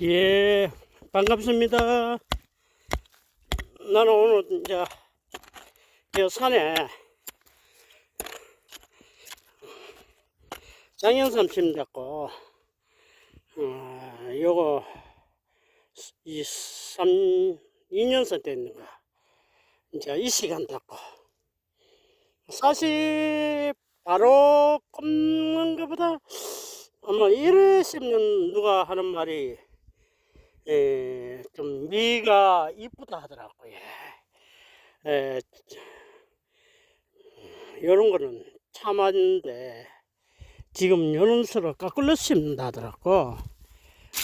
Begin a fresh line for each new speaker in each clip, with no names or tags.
예, 반갑습니다. 나는 오늘 이제 저 산에 심 잡고 어, 요거 이 3, 2년선 됐는가 이제 이 시간 잡고 사실 바로 꼽는 것보다 아마 1회 씹는 누가 하는 말이 에, 좀 미가 이쁘다 하더라고요. 에, 이런 거는 참았는데 지금 연운수로 깎을러 심는다 하더라고.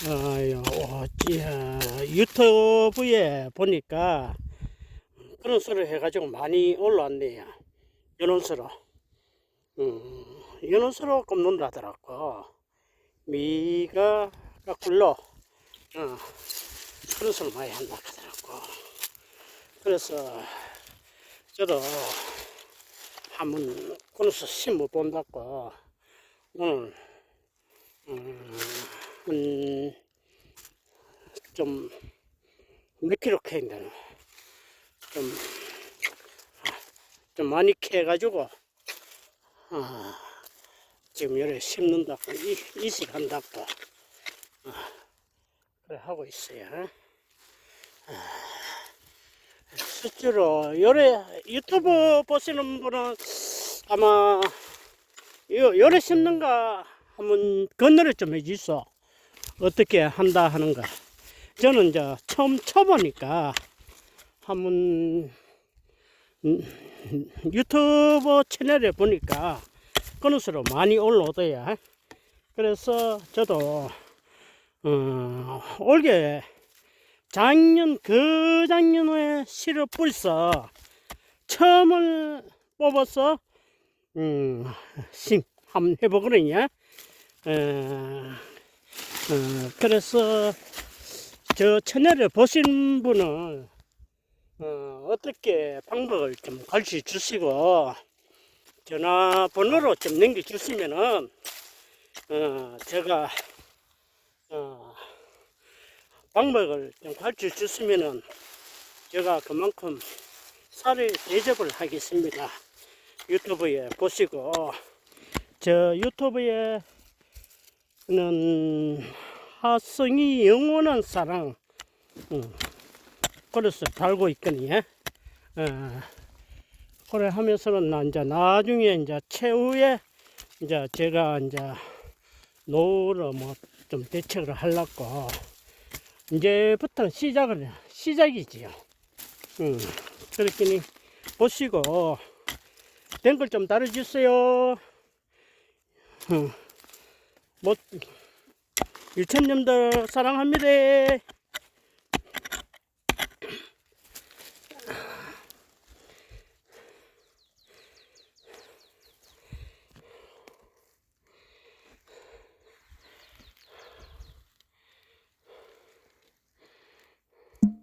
어, 요, 어, 지- 어, 유튜브에 보니까 그런 소리 해가지고 많이 올라왔네요. 연운수로. 음, 연운수로 꼽는다 하더라고. 미가 깎을러. 어, 그릇을 많이 한다 하더라고. 그래서 저도 한번 그릇을 심어 본다고 오늘 음, 한, 좀, 몇 킬로 캐인데, 좀, 아, 좀 많이 캐가지고, 아, 지금 열에 심는다고, 이, 이식한다고, 아, 하고 있어요. 아, 실제로 열에 유튜브 보시는 분은 아마 요 열에 심는가 한번 건너를 좀 해주소. 어떻게 한다 하는가. 저는 이제 처음 쳐보니까 한번 음, 유튜브 채널에 보니까 그릇으로 많이 올라오더야. 그래서 저도 어, 올게 작년 그 작년에 실을 뿌려서 처음을 뽑아서 음, 심 한번 해보거든요. 어, 어, 그래서 저 채널을 보신 분은 어, 어떻게 방법을 좀 가르쳐 주시고 전화번호로 좀 남겨주시면은 어, 제가 어, 방법을 좀 가르쳐 주시면은 제가 그만큼 살을 대접을 하겠습니다. 유튜브에 보시고 저 유튜브에는 하성이 영원한 사랑 음, 그래서 달고 있거든요. 어, 그래 하면서는 나 이제 나중에 이제 최후에 이제 제가 이제 노후로 뭐 좀 대책을 하려고 이제부터 시작을 시작이지요. 음, 그렇게 보시고 댓글 좀 달아주세요. 음, 뭐 유천님들 사랑합니다.